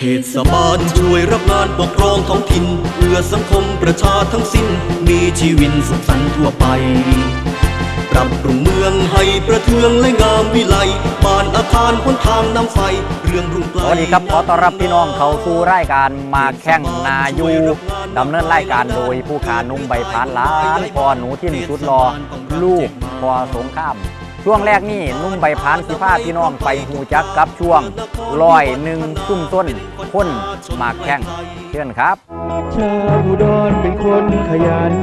เทศบาลช่วยรับงานปกครองท้องถิ่นเพื่อสังคมประชาทั้งสิ้น มีชีวินสุขสันต์ทั่วไป ปรับปรุงเมืองให้ประเทืองและงามวิไลบ้านอาคารหนทางน้ำไฟ เรื่องรุ่งไกลสวัสดีครับขอต้อนรับพี่น้องเข้าสู่รายการมาแข่งนายูดำเนินรายการโดยผู้ขานุ่มใบพานล้านพอหนูที่สุดรอ ลูกพอสงข้าม ช่วงแรกนี่นุ่มใบพานสิพาพี่น้องไปหูจักกับช่วงลอยหนึ่งซุ่มต้นคนมาแข่งเชิญครับชาวอุดรเป็นคนขยัน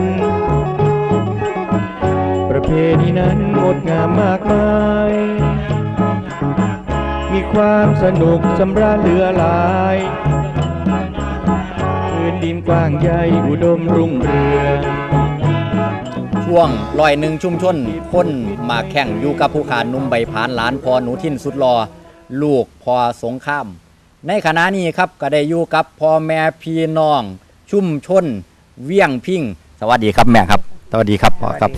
ประเพณีนั้นงดงามมากมาย มีความสนุกสำราญเหลือหลายพื้นดินกว้างใหญ่อุดมรุ่งเรือง วงลอยหนึ่งชุมชนคนมาแข่งอยู่กับผู้ขานุ่มใบพานหลานพอหนูทินสุดรอลูกพอสงข้าม ในขณะนี้ครับก็ได้อยู่กับพ่อแม่พี่น้อง ชุมชน เวียงพิงสวัสดีครับแม่ครับ สวัสดีครับพ่อครับ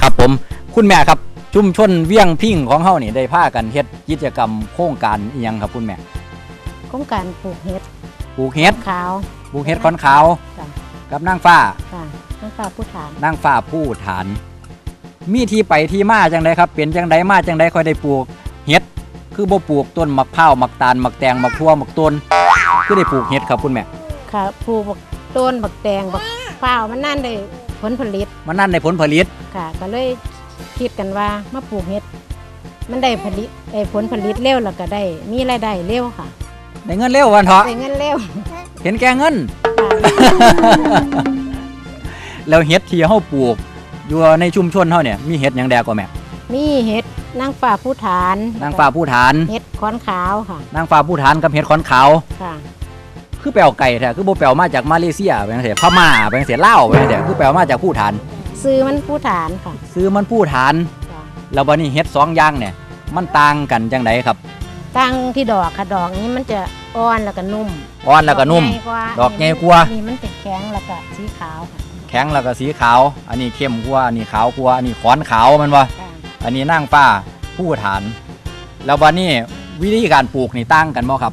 ครับผมคุณแม่ครับชุมชนเวียงพิงของเฮานี่ได้พากันเฮ็ดกิจกรรมโครงการอีหยังครับคุณแม่โครงการปลูกเห็ดปลูกเฮ็ดขาวปลูกเฮ็ดคอนขาวจ้ะกับนางฟ้าค่ะ น้ำปลาผู้ฐานนางฟ้าผู้ฐาน มีที่ไปที่มาจังไดครับ เป็นจังไดมาจังไดค่อยได้ปลูกเฮ็ด คือบ่ปลูกต้นมะพร้าวมะตาลมะแตงมะทั่วมะต้นคือได้ปลูกเฮ็ดครับคุณแม่ค่ะปลูกบักต้นบักแตงบักเปล่าวมันนั่นได้ผลผลิต มันนั่นได้ผลผลิตค่ะ ก็เลยคิดกันว่ามาปลูกเห็ด มันได้ผลิตได้ผลผลิตเร็วแล้วก็ได้ มีรายได้เร็วค่ะได้เงินเร็ววันเถาะได้เงินเร็ว เห็นแก่เงินค่ะ แล้วเฮ็ดที่เฮาปลูก อยู่ในชุมชนเฮาเนี่ยมีเฮ็ดหยังแดกว่าแม่มีเห็ดนางฟ้าผู้ฐานนางฟ้าผู้ฐานเห็ดขอนขาวค่ะนางฟ้าผู้ฐานกับเฮ็ดขอนขาวค่ะ คือแปลวไก่แท้คือบ่แปลวมาจากมาเลเซียไปจังซี่พม่าไปจังซี่ลาวไปจังซี่คือแปลวมาจากผู้ฐาน ซื้อมันผู้ฐานค่ะ ซื้อมันผู้ฐานจ้ะแล้วบัดนี้เฮ็ดสองอย่างเนี่ย มันต่างกันจังไดครับตั้งที่ดอกค่ะดอกนี้มันจะอ่อนแล้วก็นุ่มอ่อนแล้วก็นุ่ม ดอกใหญ่กว่าดอกใหญ่กว่านี่มันจะแข็งแล้วก็สีขาวค่ะ แข็งแล้วก็สีขาว อันนี้เข้มกว่าอันนี้ขาวกว่าอันนี้ขอนขาวแมันบ่ค่ะอันนี้นางฟ้าผู้ฐาน แล้วบัดนี้วิธีการปลูกนี่ต่างกันบ่ครับ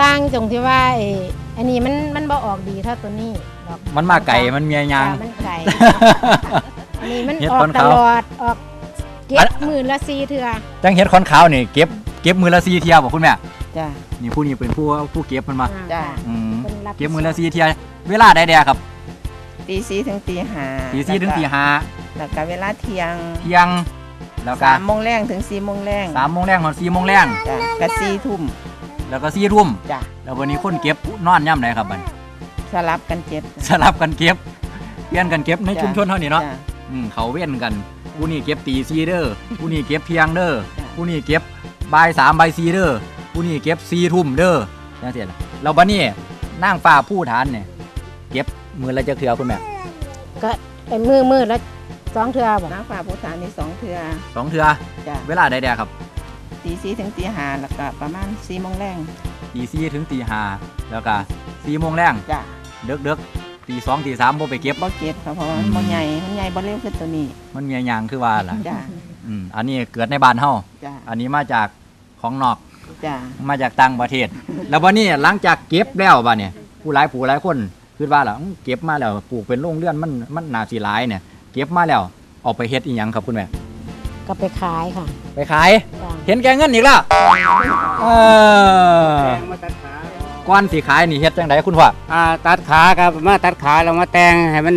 ตั้งตรงที่ว่าไอ้อันนี้มันมันบ่ออกดีเท่าตัวนี้ดอกมันมาไก่มันเมียยางค่ะมันไก่อันนี้มันเห็ดออต้กนตขาวลอดออกเก็อับนหมื่นละสี่เทื่อจังเฮ็ดขอนขาวนี่เก็บเก็บมือละ4เที่ยบ่คุณแม่จ้ะนี่ผู้นี้เป็นผู้ผู้เก็บมันมาจ้ะอืมพิ่นรับเก็บมือละ4เที่ยเวลาใดๆครับ ตีสี่ถึงตีห้าตี4ถึงตีห้าแล้วก็เวลาเที่ยงเที่ยงแล้วก็สามโมงแรงถึงสี่โมงแรง3โมงแรงถึง4โมงแรงจ้ะกับสี่ทุ่มแล้วก็4ทุ่มจ้ะแล้ววันนี้คนเก็บนอนย่ำไหนครับบัดสลับกันเจ็ดสลับกันเก็บเปลี่ยนกันเก็บในจ้ะชุมชนเท่านี้เนาะจ้ะอืมเขาเว้นกันผู้นี้เก็บตีซีเด้อผู้นี้เก็บเพียงเด้อจ้ะผู้นี้เก็บบ่ายสามบ่ายสี่เด้อผู้นี้เก็บสี่ทุ่มเด้อจังซี่ล่ะเราบัดนี้นั่งฟ้าผู้ฐานเนี่ยเก็บ มือละจะเทือคุณแม่ ก็ไอ้มือมือละสองเทื่อบ่น้ำฝ่าผู้ฐานนี่สองเทือสองเทือจ้ะเวลาใดๆครับตีสี่ถึงตีห้าแล้วก็ประมาณสี่โมงแรงตีสี่ถึงตีห้าแล้วก็สี่โมงแรงจ้ะเด็กเด็กตีสองตีสามโบไปเก็บ บ่เก็บค่ะเพราะว่ามันบ่ใหญ่มันใหญ่บ่เร็วขึ้นตัวนี้มันมีอย่างคือว่าล่ะจ้ะอืมอันนี้เกิดในบ้านเฮาจ้ะอันนี้มาจากของนอกจ้ะมาจากต่างประเทศ แล้ววันนี้หลังจากเก็บแล้วบ้าเนี่ยผู้หลายผู้หลายคน คือว่าล่ะอื้อเก็บมาแล้วปลูกเป็นโรงเรือนมันมันน่าสิหลายเนี่ยเก็บมาแล้วเอาไปเฮ็ดอีหยังครับคุณแม่ก็ไปขายค่ะ ไปขายจ้ะเห็นแก่เงินอีกแล้วเออก่อนสิขายนี่เฮ็ดจังไดคุณพ่ออ่าตัดขาครับมาตัดขาเรามาแต่งให้มัน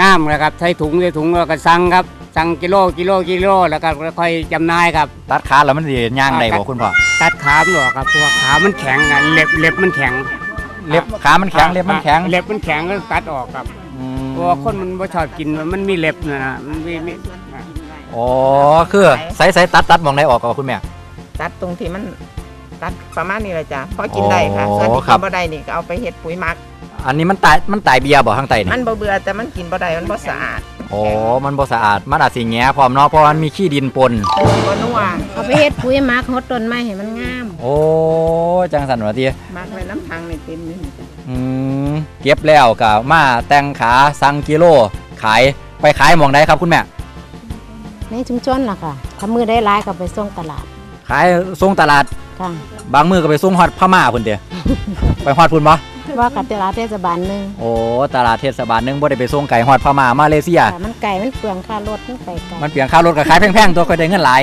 งามนะครับใช้ถุงใช้ถุงแล้วก็สั่งครับสั่งกิโลกิโลกิโลแล้วก็ค่อยจำหนายครับ ตัดขาแล้วมันสิย่างได้บ่คุณพ่อตัดขามันหรอกครับเพราะว่าขามันแข็งอะเล็บเล็บมันแข็ง เล็บขามันแข็งเล็บมันแข็งเล็บมันแข็งก็ตัดออกครับอืมเพราะว่าคนมันบ่ชอบกินมันมีเล็บนะนะมันมีมีอ๋อคือใส่ๆตัดตัดหมองไหนออกก็คุณแม่ตัดตรงที่มันตัดประมาณนี้แหละจ้ะพอกินได้ค่ะอ๋อส่วนที่ครักิบนบ่ได้นี่ก็เอาไปเฮ็ดปุ๋ยหมัก อันนี้มันตายมันตายเบียร์บ่ข้างใต้นี่มันบ่เบื่อแต่มันกินบ่ได้มันบ่สะอาดโอ้มันบ่สะอาดมันอาจสิแงะพร้อมเนาะเพราะมันมีขี้ดินปนบ่นัวเอาไปเฮ็ดปุ๋ยหมักฮดต้นไม้ให้มันงาม โอ้จังสันวะทีหมักไว้ น้ำทางนี่เต็มนี่จ้ะอืมเก็บแล้วก็มาแต่งขาสั่งกิโล ขายไปขายหมองใดครับคุณแม่ ในชุมชนล่ะค่ะถ้ามือได้หลายก็ไปส่งตลาดขายส่งตลาด ค่ะบางมือก็ไปส่งฮอดพม่าพุ่นเด้ไปฮอดพุ่นบ่ว่ากับตลาดเทศบาลหนึงโอ้ตลาดเทศบาลหนึงบ่ได้ไปส่งไก่ฮอดพม่ามาเลเซีย ค่ะมันไก่มันเปลืองค่ารถมันไปไกลมันเปลี่ยนค่ารถก็ขายแพงๆตัวก็ได้เงินหลาย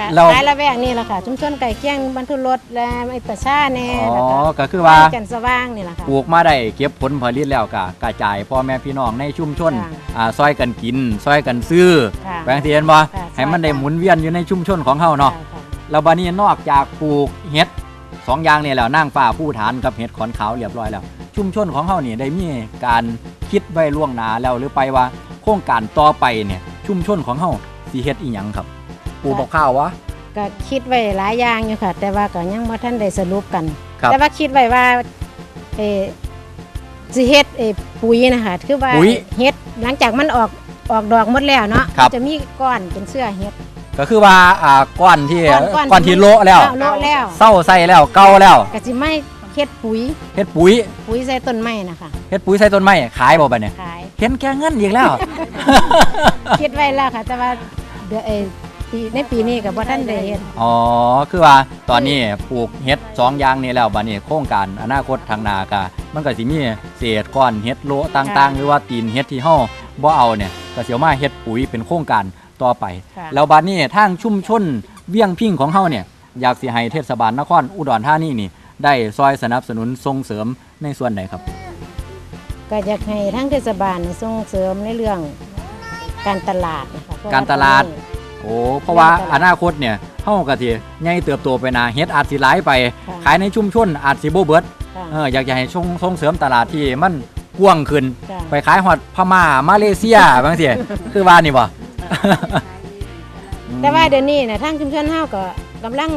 ก็เราขายละแวกนี่แหละค่ะ ชุมชนไก่เคียงบรรทุรถและไอ้ประชาแน่อ๋อแล้วก็ก็คือว่าจันทร์สว่างนี่แหละค่ะ ปลูกมาได้เก็บผลผลิตแล้วก็กระจายพ่อแม่พี่น้องในชุมชนค่ะอ่าซอยกันกินซอยกันซื้อค่ะแปลงที่เห็นบ่ค่ะให้มันได้หมุนเวียนอยู่ในชุมชนของเฮาเนาะค่ค่แล้วบัดนี้นอกจากปลูกเห็ดสองอย่างนี่แล้วนั่งฟ้าผู้ฐานกับเห็ดขอนขาวเรียบร้อยแล้ว ชุมชนของเฮานี่ได้มีการคิดไว้ล่วงหน้าแล้วหรือไปว่าโครงการต่อไปเนี่ยชุมชนของเฮาสิเฮ็ดอีหยังครับ ปลูกบักข้าววะก็คิดไว้หลายอย่างอยู่ค่ะ แต่ว่าก็ยังบ่ทันได้สรุปกันครับแต่ว่าคิดไว้ว่าเออสิเฮ็ดเออปุ๋ยนะคะคือว่าปุ๋ยเฮ็ดหลังจากมันออกออกดอกหมดแล้วเนาะครับจะมีก้อนเป็นเสื้อเฮ็ดก็คือว่าอ่าก้อนที่ก้อนก้อนก้อนที่โละแล้วโลาะแล้วเศร้าใส่แล้วเก่าแล้วก็สิไม่เฮ็ดปุ๋ยเฮ็ดปุ๋ยปุ๋ยใส่ต้นไม้นะคะเฮ็ดปุ๋ยใส่ต้นไม้ขายบ่บัดเนี่ยขายเห็นแก่เงินอีกแล้วคิดไว้แล้วค่ะ แต่ว่าเดือนเออ ปีในปีนี้ก็บ่ทันได้เฮ็ดอ๋อ คือว่าตอนนี้ปลูกเฮ็ดสองอย่างนี้แล้วบัดนี้โครงการอนาคตทางหนากะมันก็สิมีเศษก้อนเฮ็ดโละต่างๆ หรือว่าตีนเฮ็ดที่เฮาบ่เอาเนี่ยก็สิเอามาเฮ็ดปุ๋ยเป็นโครงการต่อไปค่ะแล้วบัดนี้ทางชุมชนเวียงพิงของเฮาเนี่ยอยากสิให้เทศบาลนครอุดรธานีนี่ ได้ซอยสนับสนุนส่งเสริมในส่วนไหนครับ ก็อยากให้ทั้งเทศบาลนี่ส่งเสริมในเรื่องการตลาดนะคะเพะว่การตลาดอนนี้ โอ้เพราะว่าอนาคตเนี่ยเฮาก็สิใหญ่เติบโตไปหนาเฮ็ดอาจสิหลายไปค่ะขายในชุมชนอาจสิบ่เบิดค่ะเอออยากจะให้ส่งส่งเสริมตลาดที่มันกว้างขึ้นค่ะไปขายฮอดพม่ามาเลเซียบางทีคือว่านี่บ่แต่ว่าเดี๋ยวนี้นะทางชุมชนเฮาก็กำลัง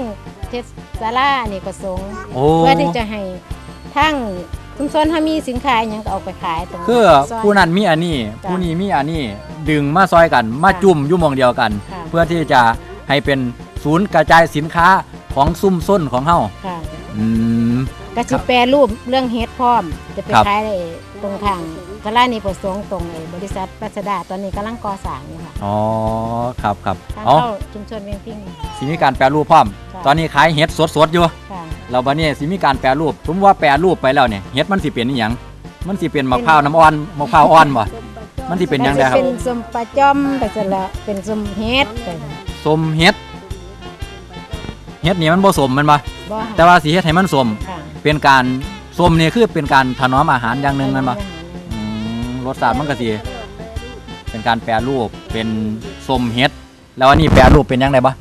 เทศศาลาอเนกประสงค์โอ้เพื่อที่จะให้ทางชุมชนเฮามีสินค้าอหยังก็เอาไปขายตรงคือซยผู้นั้นมีอันนี้จ้ะผู้นี้มีอันนี้ดึงมาซอยกันมาค่ะจุ่มอยู่หมองเดียวกันค่ะเพื่อที่จะให้เป็นศูนย์กระจายสินค้าของซุ่มส้นของเฮาค่ะอืม ก็สิแปรรูปเรื่องเฮ็ดพร้อม จะไปครับ ขายได้ตรงทางศาลานิประสงค์ตรงไอ้บริษัทปัสดาตอนนี้กำลังก่อสร้างอยู่ค่ะอ๋อครับครับทางอ๋อเข้าชุมชนเวียงพิง สิมีการแปรรูปพร้อม ค่ะ ตอนนี้ขายเห็ดสดๆอยู่ ค่ะ เราบัดนี้สิมีการแปรรูปสมมุติว่าแปรรูปไปแล้วเนี่ยเห็ดมันสิเป็นอีหยังมันสิเป็นมะพร้าวน้ำอ่อนมะพร้าวอ่อนบ่ มันสิเป็นหยังไงครัก็บสิเป็นสมปลาจอมไปซะละเป็นสมเฮ็ดไปสมเห็ดเห็ดนี่มันบ่สมแมันบ่บ่แต่ว่าสิเฮ็ดให้มันสมค่ะเป็นการสมนี่คือเป็นการถนอมอาหารอย่างหนึ่งแมันบ่อืมรสชาติมันก็สิเป็นการแปรรูปเป็นสมเห็ด แล้วอันนี้แปรรูปเป็นหยังไงบ่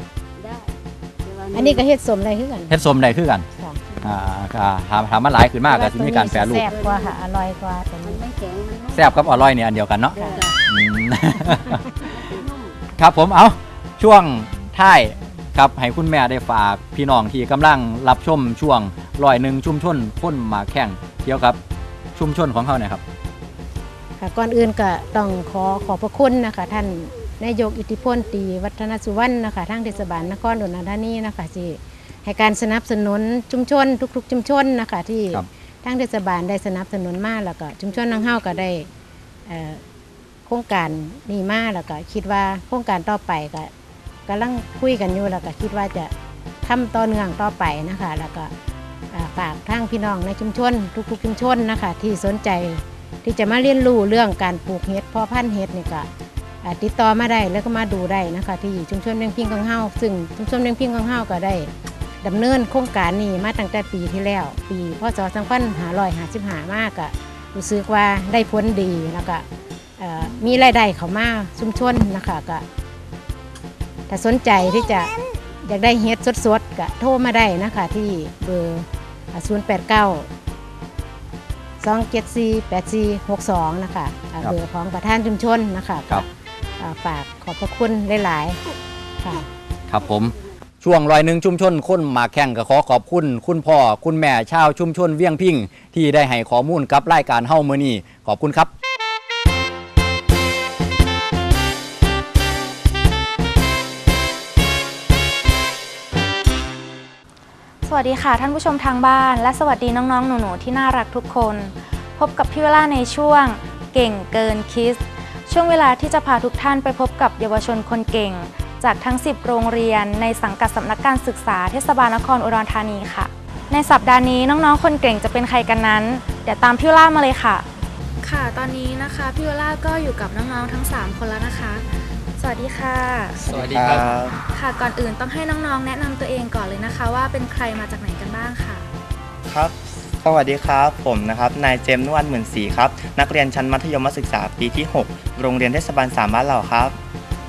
อันนี้ก็เฮ็ดสมได้คือกันเฮ็ดสมได้คือกันค่ะอ่าก็ถามถามมันหลายขึ้นมากก็สิมีการแปรรูปแซ่บกว่าค่ะอร่อยกว่าตัวนี้ แซ่บกับอร่อยเนี่ยอันเดียวกันเนาะค่ะอืมครับผมเอาช่วงท้ายครับให้คุณแม่ได้ฝากพี่น้องที่กำลังรับชมช่วงลอยหนึ่งชุมชนพ้นหมากแข่งเกี่ยวกับชุมชนของเขาหน่อยครับ ค่ะก่อนอื่นก็ต้องขอขอบพระคุณนะคะ ท่านนายกอิทธิพลตรีวัฒนสุวรรณนะคะทางเทศบาลนครอุดรธานีนะคะที่ให้การสนับสนุนชุมชนทุก ๆ ชุมชนนะคะที่ครับ ทางเทศบาลได้สนับสนุนมากแล้วก็ชุมชนนังเฮาก็ได้โครงการนี้มากแล้วก็คิดว่าโครงการต่อไปก็กำลังคุยกันอยู่แล้วก็คิดว่าจะทำต่อเนื่องต่อไปนะคะ แล้วก็ฝากทางพี่น้องในชุมชน ทุกๆชุมชนนะคะ ที่สนใจที่จะมาเรียนรู้เรื่องการปลูกเห็ดพาะพันธุ์เห็ดนี่ก็ติดต่อมาได้แล้วก็มาดูได้นะคะ ที่ชุมชนเลี้ยงพิงของเฮาซึ่งชุมชนเลี้ยงพิงของเฮาก็ได้ ดำเนินโครงการนี้มาตั้งแต่ปีที่แล้ว ปีพศ2555มากก็รู้สึกว่าได้ผลดีแล้วก็เอ่อมีรายได้เข้ามาชุมชนนะคะก็ถ้าสนใจที่จะอยากได้เห็ดสดๆก็โทรมาได้นะคะที่เบอร์ 089 2748462 นะคะอ่าครับเบอร์ของประธานชุมชนนะคะครับอ่าฝากขอบพระคุณหลาย ๆ ค่ะ ครับผม ช่วงลอยหนึ่งชุมชนคนหมากแข่งก็ขอขอบคุณ คุณพ่อคุณแม่ชาวชุมชนเวียงพิงที่ได้ให้ข้อมูลกับรายการเฮ้าเมือนี้ขอบคุณครับสวัสดีค่ะท่านผู้ชมทางบ้าน และสวัสดีน้องๆ หนูๆ ที่น่ารักทุกคน พบกับพี่เวลาในช่วงเก่งเกินคิส ช่วงเวลาที่จะพาทุกท่านไปพบกับเยาวชนคนเก่ง จากทั้ง 10 โรงเรียน ในสังกัดสำนักการศึกษาเทศบาลนครอุดรธานีค่ะ ในสัปดาห์นี้น้องๆ คนเก่งจะเป็นใครกันนั้น เดี๋ยวตามพี่ล่ามาเลยค่ะ ค่ะตอนนี้นะคะพี่ล่าก็อยู่กับน้องๆทั้ง 3 คนแล้วนะคะ สวัสดีค่ะ สวัสดีครับ ค่ะก่อนอื่นต้องให้น้องๆ แนะนำตัวเองก่อนเลยนะคะ ว่าเป็นใครมาจากไหนกันบ้างค่ะ ครับ สวัสดีครับ ผมนะครับ นายเจมส์นวลหมื่นศรีครับ นักเรียนชั้นมัธยมศึกษาปีที่ 6 โรงเรียนเทศบาลสามบ้านเหล่าครับ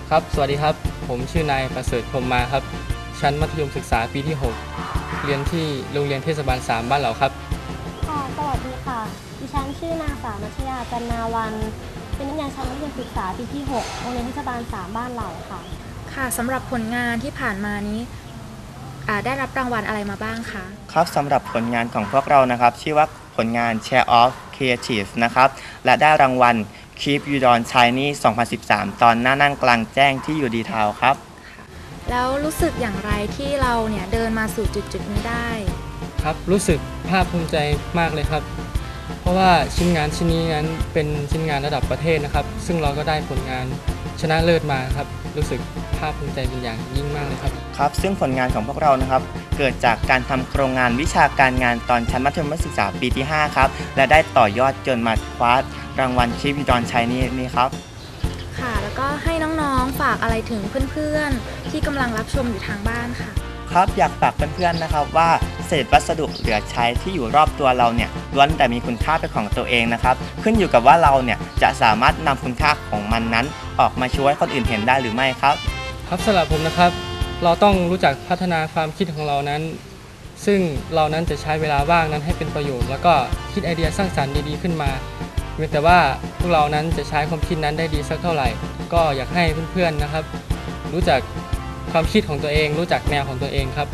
ครับ สวัสดีครับ ผมชื่อนายประเสริฐพรหมมาครับ ชั้นมัธยมศึกษาปีที่ 6 เรียนที่โรงเรียนเทศบาล 3 บ้านเหล่าครับ ค่ะ สวัสดีค่ะ ดิฉันชื่อนางสาวนัชยาจันนาวัน เป็นนักเรียนชั้นมัธยมศึกษาปีที่ 6 โรงเรียนเทศบาล 3 บ้านเหล่าค่ะ ค่ะสำหรับผลงานที่ผ่านมานี้อ่าได้รับรางวัลอะไรมาบ้างคะ ครับสำหรับผลงานของพวกเรานะครับ ชื่อว่าผลงาน Share of Creative นะครับ และได้รางวัล Keep You Don Shiny 2013 ตอนหน้านั่งกลางแจ้งที่อยู่ดีทาวครับ แล้วรู้สึกอย่างไรที่เราเนี่ยเดินมาสู่จุดจุดๆนี้ได้ ครับรู้สึกภาคภูมิใจมากเลยครับ เพราะว่าชิ้นงานชิ้นนี้นั้นเป็นชิ้นงานระดับประเทศนะครับ ซึ่งเราก็ได้ผลงาน ชนะเลิศมาครับ รู้สึกภาคภูมิใจเป็นอย่างยิ่งมากเลยครับ ครับ ซึ่งผลงานของพวกเรานะครับ เกิดจากการทำโครงงานวิชาการงานตอนชั้นมัธยมศึกษาปีที่ 5 ครับ และได้ต่อยอดจนมาคว้ารางวัล Keep You Don Shiny นี้ครับ ค่ะ แล้วก็ให้น้องๆ ฝากอะไรถึงเพื่อนๆ ที่กำลังรับชมอยู่ทางบ้านค่ะ ครับอยากฝากเพื่อนๆนะครับว่าเศษวัสดุเหลือใช้ที่อยู่รอบตัวเราเนี่ยล้วนแต่มีคุณค่าเป็นของตัวเองนะครับ ขึ้นอยู่กับว่าเราเนี่ยจะสามารถนำคุณค่าของมันนั้น ออกมาช่วยคนอื่นเห็นได้หรือไม่ครับ ครับสำหรับผมนะครับ เราต้องรู้จักพัฒนาความคิดของเรานั้น ซึ่งเรานั้นจะใช้เวลาว่างนั้นให้เป็นประโยชน์ แล้วก็คิดไอเดียสร้างสรรค์ดีๆขึ้นมาเพียงแต่ว่าพวกเรานั้นจะใช้ความคิดนั้นได้ดีสักเท่าไหร่ ก็อยากให้เพื่อนๆนะครับ รู้จัก ความคิดของตัวเอง รู้จักแนวของตัวเองครับ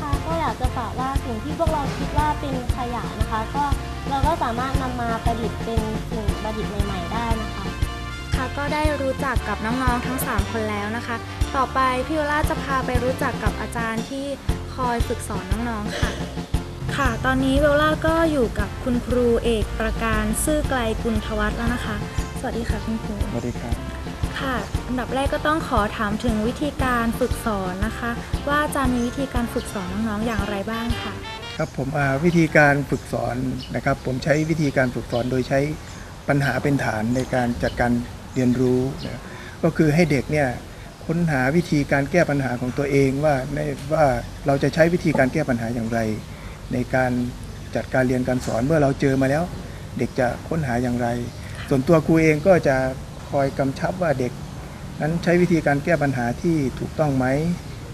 ค่ะก็อยากจะฝากว่าสิ่งที่พวกเราคิดว่าเป็นขยะนะคะ ก็เราก็สามารถนำมาประดิษฐ์เป็นสิ่งประดิษฐ์ใหม่ ๆ ได้นะคะ ค่ะก็ได้รู้จักกับน้องๆทั้ง 3 คนแล้วนะคะ ต่อไปพี่โอล่าจะพาไปรู้จักกับอาจารย์ที่คอยฝึกสอนน้องๆค่ะ ค่ะ ตอนนี้เวลล่าก็อยู่กับคุณครูเอกประการซื่อไกลกุลทวัฒน์แล้วนะคะ สวัสดีค่ะคุณครู สวัสดีครับ ค่ะอันดับแรกก็ต้องขอถามถึงวิธีการฝึกสอนนะคะ ว่าอาจารย์มีวิธีการฝึกสอนน้องๆอย่างไรบ้างค่ะ ครับผมวิธีการฝึกสอนนะครับ ผมใช้วิธีการฝึกสอนโดยใช้ปัญหาเป็นฐานในการจัดการเรียนรู้นะก็คือให้เด็กเนี่ยค้นหาวิธีการแก้ปัญหาของตัวเองว่าในว่าเราจะใช้วิธีการแก้ปัญหาอย่างไร ในการจัดการเรียนการสอนเมื่อเราเจอมาแล้ว เด็กจะค้นหาอย่างไร ส่วนตัวครูเองก็จะ อยกำชับว่าเด็ก นั้นใช้วิธีการแก้ปัญหาที่ถูกต้องไหม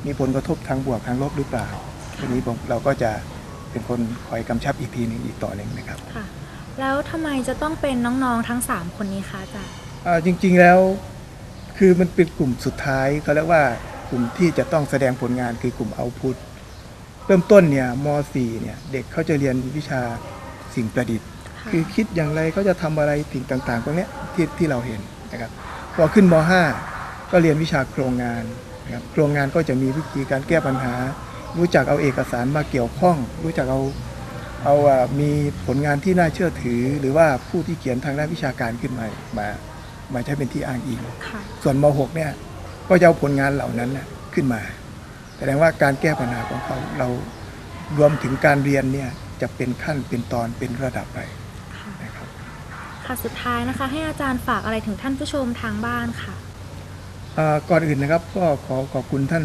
มีผลกระทบทางบวกทางลบหรือเปล่าทีนี้ผมเราก็จะเป็นคนคอยกำชับอีกทีหนึ่งอีกต่อหนึ่งนะครับค่ะแล้วทำไมจะต้องเป็นน้องๆทั้ง 3 คนนี้คะอาจารย์อ่าจริงๆแล้วคือมันเป็นกลุ่มสุดท้ายเขาเรียกว่ากลุ่มที่จะต้องแสดงผลงานคือกลุ่มเอาพุทเริ่มต้นเนี่ยม .4 เนี่ยเด็กเขาจะเรียนวิชาสิ่งประดิษฐ์ค่ะคือคิดอย่างไรเขาจะทำอะไรสิ่งต่างๆตรงเนี้ยที่ที่เราเห็น นะครับพอขึ้นม .5 ก็เรียนวิชาโครงงานนะครับโครงงานก็จะมีวิธีการแก้ปัญหา รู้จักเอาเอกสารมาเกี่ยวข้อง รู้จักเอาเอาอ่ามีผลงานที่น่าเชื่อถือ หรือว่าผู้ที่เขียนทางด้านวิชาการขึ้นมามามาใช้เป็นที่อ้างอิงค่ะส่วนม .6 เนี่ยก็จะเอาผลงานเหล่านั้นน่ะขึ้นมาแสดงว่าการแก้ปัญหาของเขาเรารวมถึงการเรียนเนี่ยจะเป็นขั้นเป็นตอนเป็นระดับไปค่ะนะครับ ค่ะสุดท้ายนะคะ ให้อาจารย์ฝากอะไรถึงท่านผู้ชมทางบ้านค่ะก่อนอื่นนะครับก็ขอขอบคุณท่าน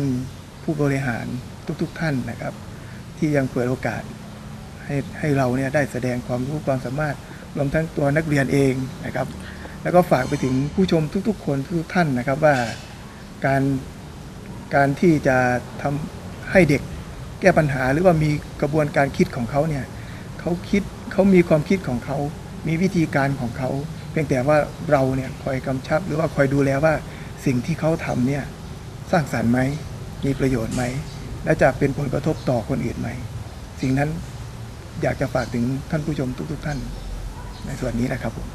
ผู้บริหารทุกๆทท่านนะครับ ที่ยังเปิดโอกาสให้ให้เราเนี่ยได้แสดงความรู้ความสามารถรวมทั้งตัวนักเรียนเองนะครับ แล้วก็ฝากไปถึงผู้ชมทุกๆ คนทุกๆท่านนะครับว่าการการที่จะทำให้เด็กแก้ปัญหาหรือว่ามีกระบวนการคิดของเขาเนี่ยเขาคิดเขามีความคิดของเขา มีวิธีการของเขา เพียงแต่ว่าเราเนี่ยคอยกำชับ หรือว่าคอยดูแลว่าสิ่งที่เขาทำเนี่ยสร้างสรรค์ไหมมีประโยชน์ไหม และจะเป็นผลกระทบต่อคนอื่นไหม สิ่งนั้นอยากจะฝากถึงท่านผู้ชมทุก ๆ ท่าน ในส่วนนี้นะครับผม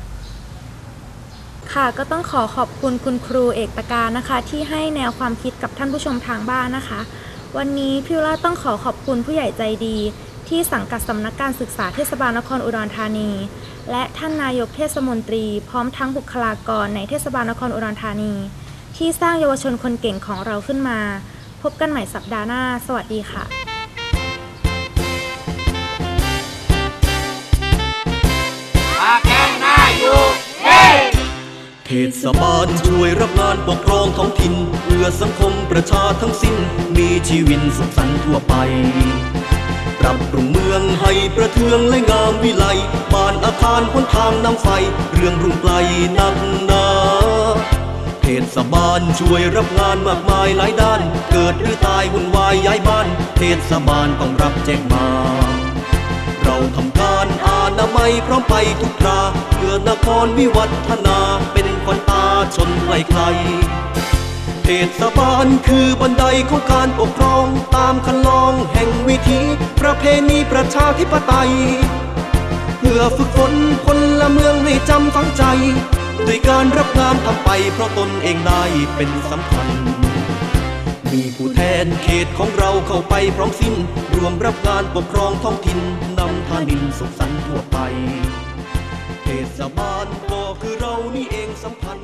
ค่ะก็ต้องขอขอบคุณคุณครูเอกตการนะคะ ที่ให้แนวความคิดกับท่านผู้ชมทางบ้านนะคะ วันนี้พี่วราต้องขอขอบคุณผู้ใหญ่ใจดี ที่สังกัดสำนักการศึกษาเทศบาลนครอุดรธานี และท่านนายกเทศมนตรี พร้อมทั้งบุคลากรในเทศบาลนครอุดรธานี ที่สร้างเยาวชนคนเก่งของเราขึ้นมา พบกันใหม่สัปดาห์หน้า สวัสดีค่ะเทศบาลช่วยรับงานปกครองท้องถิ่นเพื่อสังคมประชาทั้งสิ้น มีชีวินสุขสันต์ทั่วไป ปรับปรุงเมืองให้ประเทืองและงามวิไลบ้านอาคารหนทางน้ำไฟ เรื่องรุ่งไกลนักหนาเทศบาลช่วยรับงานมากมายหลายด้าน เกิดหรือตายวุ่นวายย้ายบ้าน เทศบาลต้องรับแจ้งมาเราทำการอานาไมัยพร้อมไปทุกคราเพื่อนครวิวัฒนาเป็นขวัญตาชนใครๆ เทศบาลคือบันไดของการปกครอง ตามคันลองแห่งวิธีประเพณีประชาธิปไตย เพื่อฝึกฝนคนละเมืองให้จำฝังใจ ด้วยการรับงานทำไปเพราะตนเองได้เป็นสำคัญ มีผู้แทนเขตของเราเข้าไปพร้อมสิ้น รวมรับการปกครองท้องถิ่นนำทานินสุขสันต์ทั่วไปเทศบาลก็คือเรานี่เองสำคัญ